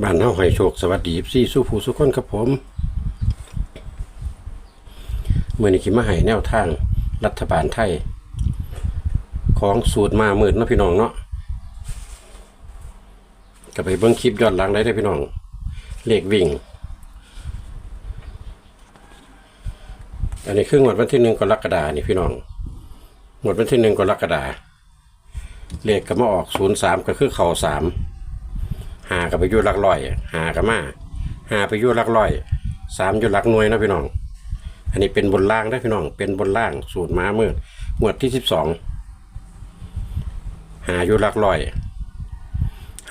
บ้านเฮาให้โชคสวัสดีซี่สู้ผู้สุคนครับผมเมื่อนี้คิมาให้แนวทางรัฐบาลไทย ของสูตรมาหมื่นนะพี่น้องเนาะก็ไปเบิ่งคลิปย้อนหลังได้เด้พี่น้อง เลขวิ่ง อันนี้คืองวดวันที่หนึ่งกรกฎานี่พี่น้องงวดวันที่หนึ่งกรกฎาเลขก็มาออกศูนย์สามก็คือเข่าสาม หากับไปยุ่ลักร้อยหากับมาหาไปยุ่ลักร้อยสามยู่ลักหน่วยนะพี่น้อง อันนี้เป็นบนล่างได้พี่น้อง เป็นบนล่างสูตรม้ามืดหมวดที่สิบสองหายู่ลักร้อย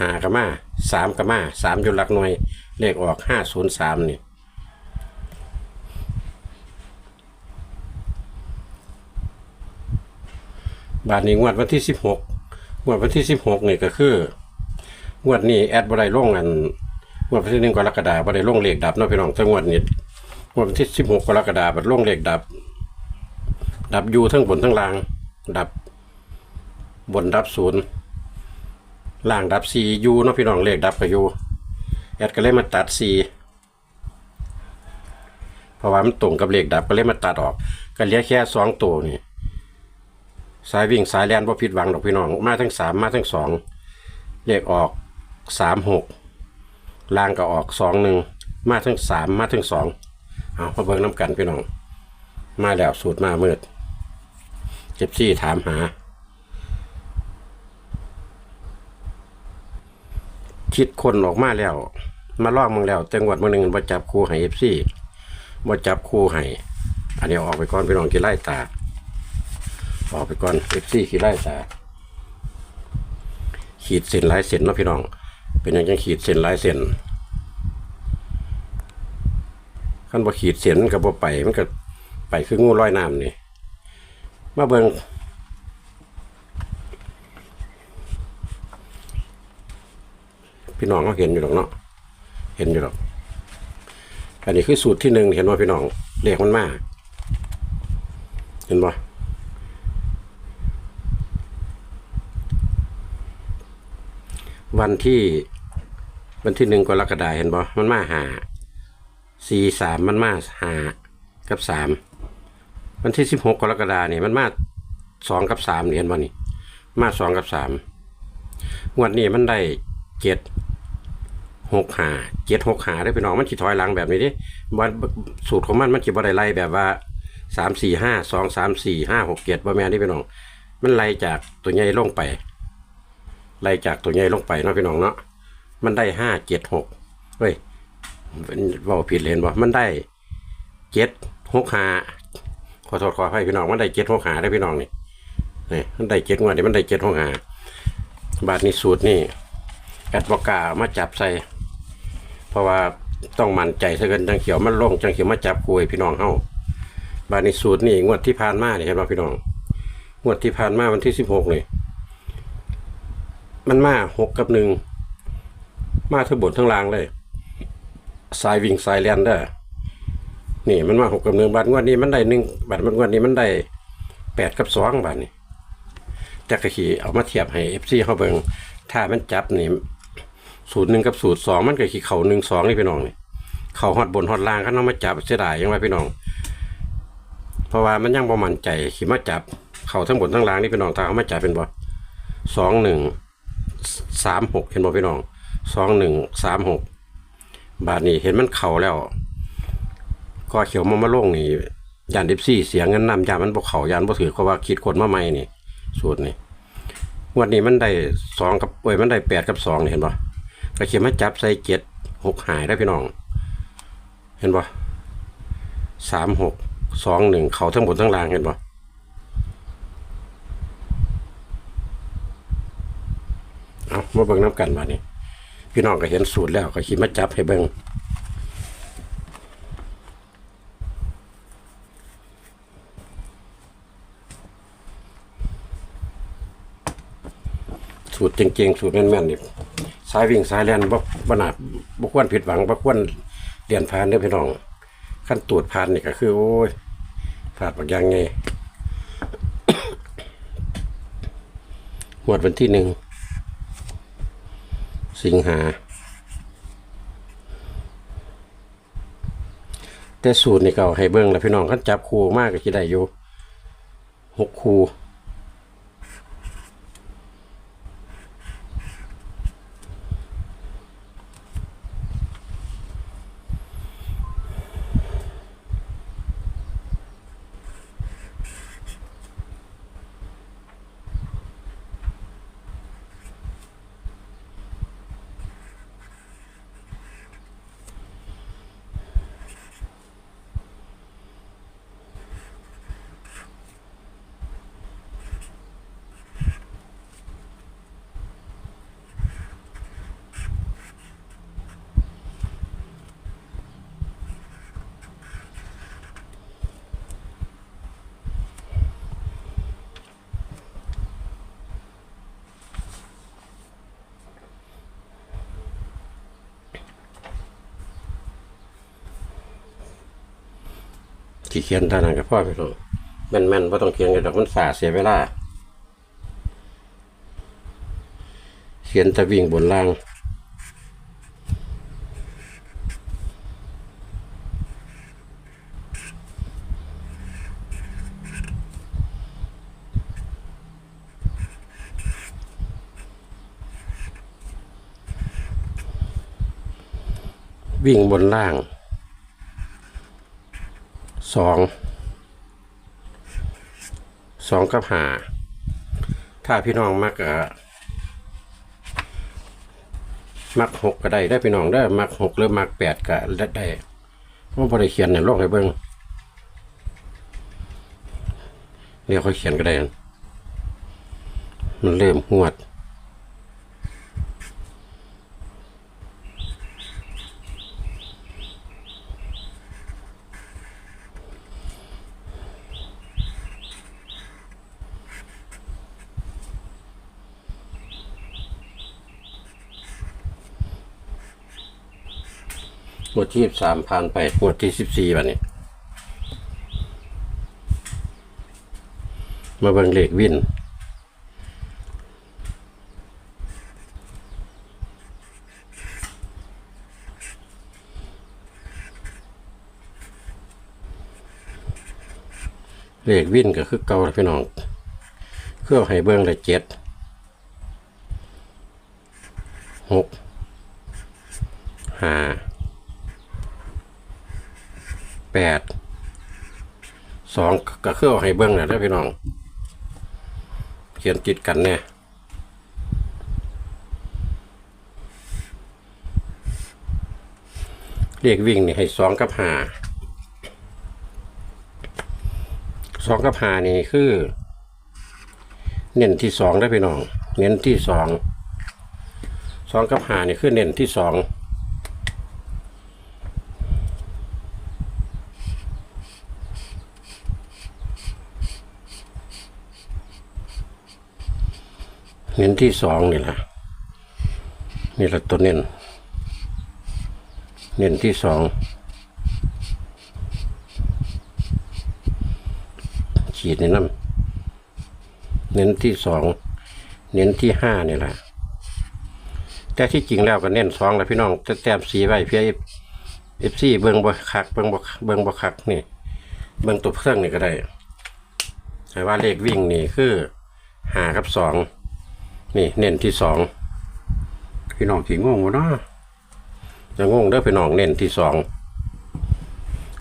หากับมาสามกับมาสามยู่หลักหน่วย เลขออกห้าศูนย์สามนี่บาทนี้งวดวันที่สิบหกงวดวันที่สิบหกนี่ก็คือ งวดนี้แอดบ่ได้ลงอันงวดวันที่หนึ่งกรกฎาคมบ่ได้ลงเลขดับเนาะพี่น้องแต่งวดนี้งวดวันที่สิบหกกรกฎาคมบัดลงเลขดับ ดับอยู่ทั้งบนทั้งล่าง ดับบนดับศูนย์ล่างดับสี่ยูเนาะพี่น้องเลขดับกับยูแอดก็เลยมาตัดสี่เพราะว่ามันตรงกับเลขดับก็เลยมาตัดออก ก็เหลือแค่สองตัวนี่สายวิ่งสายแลนบ่ผิดหวังดอกพี่น้องมาทั้งสามมาทั้งสองเลขออก สามหกลางก็ออกสองหนึ่งมาทั้งสามมาทั้งสองเอามาเบิ่งน้ำกันพี่น้อง มาแล้วสูตรมามืดเจ็บซี่ถามหา คิดคนออกมาแล้ว มาลอกมึงแล้วจังหวัดมึงหนึ่งมาจับคู่ให้เอฟซี่มาจับคู่ให้อันนี้ออกไปก่อนพี่น้องกี่ไล่ตาออกไปก่อนเอฟซี่กี่ไล่ตาขีดเส้นลายเส้นเนาะพี่น้อง เป็นอย่างจังขีดเส้นลายเส้นขั้นบ่ขีดเส้นมันก็บ่ไปมันก็ไปคืองูร้อยน้ำนี่มาเบิงพี่น้องเขาเห็นอยู่หรอกเนาะเห็นอยู่หรอกอันนี้คือสูตรที่หนึ่งเห็นว่าพี่น้องเรียกมันมากเห็นบ่ วันที่ วันที่หนึ่งกรกฎาคมเห็นบ่มันมาหาสี่สามมันมาหากับสามวันที่สิบหกกรกฎาเนี่ยมันมาสองกับสามเห็นบ่นี่ มาสองกับสามงวดนี้มันได้เจ็ดหกหาเจ็ดหกหาได้ไปน้องมันขีถอยหลังแบบนี้ดิวันสูตรของมันมันขีบ่ได้ไล่แบบว่าสามสี่ห้าสองสามสี่ห้าหกเจ็ดบ่แม่นนี่ไปน้อง มันไล่จากตัวใหญ่ลงไป ไล่จากตัวใหญ่ลงไปเนาะพี่น้องเนาะมันได้ห้าเจ็ดหกเฮ้ยเว่าผิดเลยเห็นบ่มันได้เจ็ดหกหาขอโทษขอให้พี่น้องมันได้เจ็ดหกหาได้พี่น้องนี่นี่มันได้เจ็ดงวดนี่มันได้เจ็ดหกหาบาทนี้สูตรนี่แอดบอกกามาจับใส่ เพราะว่าต้องมั่นใจซะกินจังเขียวมันลงจังเขียวมาจับคุยพี่น้องเฮาบาทนี้สูตรนี่งวดที่ผ่านมาเนี่เห็นบ่พี่น้องงวดที่ผ่านมาวันที่สิบหกนี่ มันมาหกกับหนึ่งมาทั้งบนทั้งล่างเลยสายวิ่งสายแลนเด้อนี่มันมาหกกับหนึ่งบาทงวดนี้มันได้หนึ่งบาทมันงวดนี้มันได้แปดกับสองบาทนี่แต่กะขี่เอามาเทียบให้เอฟซีเขาเบิงถ้ามันจับนี่สูตรหนึ่งกับสูตรสองมันก็ขี่เข่าหนึ่งสองนี่พี่น้องนี่เข่าฮอดบนฮอดล่างเขาเอามาจับเสียดายยังไงพี่น้อง เพราะว่ามันยังบ่มั่นใจขี่มาจับเข่าทั้งบนทั้งล่างนี่พี่น้องถ้าเอามาจับเป็นบ่สองหนึ่ง สามหกเห็นบ่พี่น้องสองหนึ่งสามหกบาทนี้เห็นมันเข่าแล้วก็เขียวมามาลงนี่ยานดิบซี่เสียงเงินนำยานมันบ่เข่ายานบ่ถือเพราะว่าคิดคนมาใหม่นี่สูตรนี่งวันนี้มันได้สองกับเอ้ยมันได้แปดกับสองเห็นบ่ก็เขียนมาจับใส่เจ็ดหกหายได้พี่น้อง เห็นบ่สามหกสองหนึ่งเข่าทั้งบนทั้งล่างเห็นบ่ เอามาเบิ่งน้ำกันมานี่พี่น้องก็เห็นสูตรแล้วก็คิดมาจับให้เบิ่งสูตรจริงๆสูตรแม่นๆนี่สายวิ่งสายแล่นบ่บ่น่าบ่ควรผิดหวังบ่ควรเรียนผ่านเด้อพี่น้องขั้นตรวจผ่านนี่ก็คือ โอ้ยพลาดบักอย่างไงหมวดวันที่หนึ่ง สิงหา แต่สูตรนี่เก่าให้เบิ้งแล้วพี่น้องขัจับคู่มากก็จะได้อยู่หกคู่ ที่เขียนเท่านั้นก็พอพี่น้องแม่นๆบ่ต้องเขียนกันดอกมันสาเสียเวลา เขียนตะวิ่งบนล่างวิ่งบนล่าง สองสองกับหาถ้าพี่น้องมักอะมักหกก็ได้ได้พี่น้องได้มักหกหรือมักแปดก็ได้ได้เพราะบริเขียนเนี่ยลองให้เบิ้งเรียกเขาเขียนก็ได้ มันเริ่มหวด งวดที่สามผ่านไปงวดที่สิบสี่วันนี้ มาเบิ่งเลขวินเลขวินก็คือเก่าพี่น้อง เครื่องให้เบิ่งเลยเจ็ดหกห้า แปดสอง ก็คือเอาให้เบิ้งนะเด้อพี่น้อง เขียนติดกันเนี่ยเรียกวิ่งนี่ให้สองกับหาสองกับหานี่คือ เน้นที่สองได้พี่น้อง เน้นที่สองสองกับหานี่คือเน้นที่สอง เน้นที่สองนี่แหละนี่แหละตัวเน้น เน้นที่สองขีดในน้ำเน้นที่สองเน้นที่ห้านี่แหละแต่ที่จริงแล้วก็เน้นสองแล้วพี่น้องแต้มสีไว้เพียเอฟซีเบิ้งบ่คักเบิ้งบ่เบิ้งบ่คักนี่ เบิ้งตัวเครื่องนี่ก็ได้แต่ว่าเลขวิ่งนี่คือหากับสอง นี่เน้นที่สองพี่น้องที่งงวะนะจะงงเด้อพี่น้องเน้นที่สอง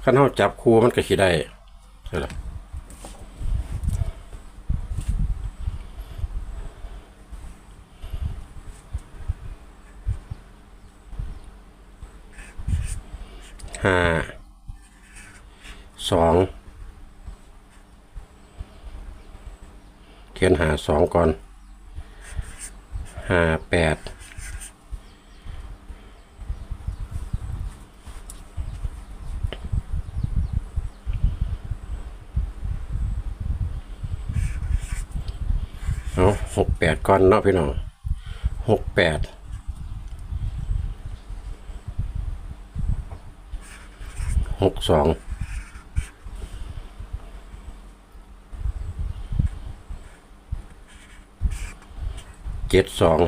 ขั้นเท้าจับคู่มันก็สิได้ใช่ละห้าสองเขียนหาสองก่อน ห้าแปดเอาหกแปดก้อนเนาะพี่น้องหกแปดหกสอง เจ็ดสอง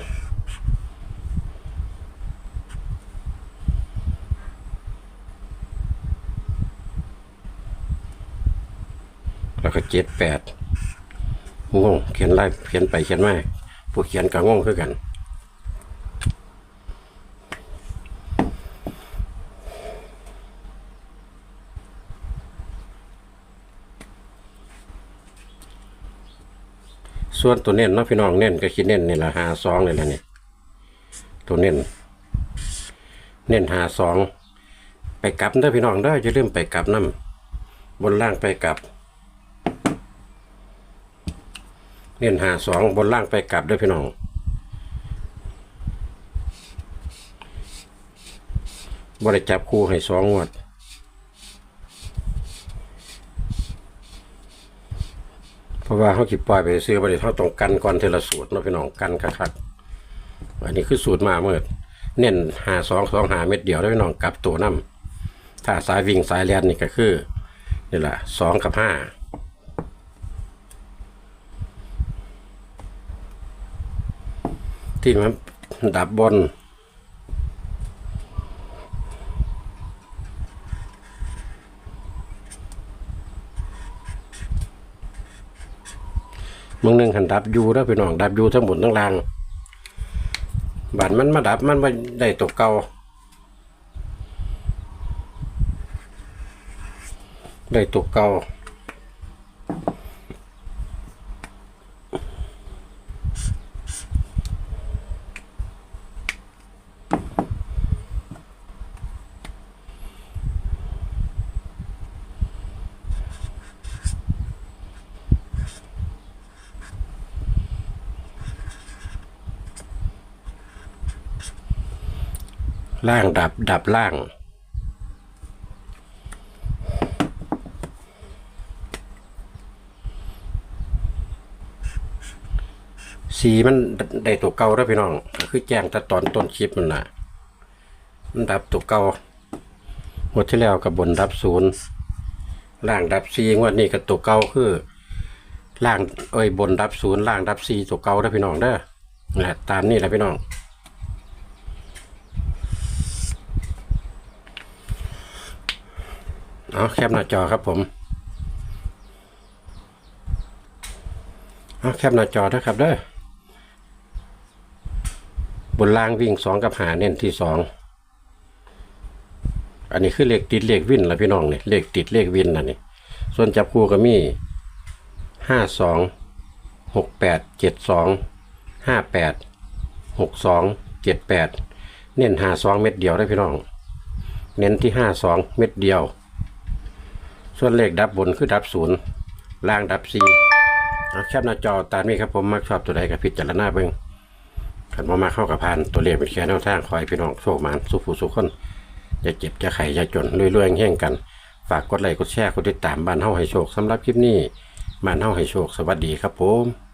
แล้วก็เจ็ดแปดงงเขียนไล่เขียนไปเขียนมาผู้เขียนก็งงขึ้นกัน ส่วนตัวเน้นเนาะพี่น้องเน้นก็คิดเน้นนี่ละหาสองนี่แหละนี่ตัวเน้นเน้นหาสองไปกลับเด้อพี่น้องเด้อจะลืมไปกลับน้ำบนล่างไปกลับ เน้นหาสองบนล่างไปกลับเด้อพี่น้องบ่ได้จับคู่ให้สองงวด เพ ราะว่าเขาจิปล่อยไปซื้อบริเขาต้องกันก่อนเทละสูตรเนาะพี่น้องกันคักๆอันนี้คือสูตรมาเมื่อเน้นหาสองสองหาเม็ดเดียวแล้พี่น้องกลับตัวน้ำถ้าสายวิ่งสายเลียนนี่ก็คือนี่แหละสองกับห้าที่มันดับบน มึงหนึ่งหันดับยูแล้วพี่น้องดับยูทั้งหมดทั้งล่างบานมันมาดับมันมาได้ตกเก่าได้ตกเก่า ล่างดับดับล่าง สีมันได้ตัวเก่าแล้วพี่น้อง คือแจ้งแต่ตอนต้นคลิปมันนะมันดับตัวเก่าหมดที่แล้วกับบนดับศูนย์ล่างดับซีงวดนี้กับตัวเก่าคือล่างเอ้ยบนดับศูนย์ล่างดับซีตัวเก่าแล้วพี่น้องเด้อนี่แหละตามนี่แหละพี่น้อง เอาแคปหน้าจอครับผมเอาแคปหน้าจอนะครับเด้อบนล่างวิ่งสองกับหาเน้นที่สองอันนี้คือเลขติดเลขวินละพี่น้องเนี่ยเลขติดเลขวินนะนี่ส่วนจับคู่ก็มีห้าสองหกแปดเจ็ดสองห้าแปดหกสองเจ็ดแปดเน้นหาสองเม็ดเดียวได้พี่น้อง เน้นที่ห้าสองเม็ดเดียว ส่วนเลขดับบนคือดับศูนย์ล่างดับสี่เอาแคปหน้าจอตามนี้ครับผมมักชอบตัวใดกับพิจารณาเบิ่งขันมามาเข้ากับพานตัวเลขเป็นแค่แนวทางคอยพี่น้องโชคมานสุขผู้สุขคนอย่าเจ็บอย่าไข่อย่าจนรวยๆแห่งกัน ฝากกดไลค์กดแชร์กดติดตามบ้านเฮาให้โชคสำหรับคลิปนี้บ้านเฮาให้โชคสวัสดีครับผม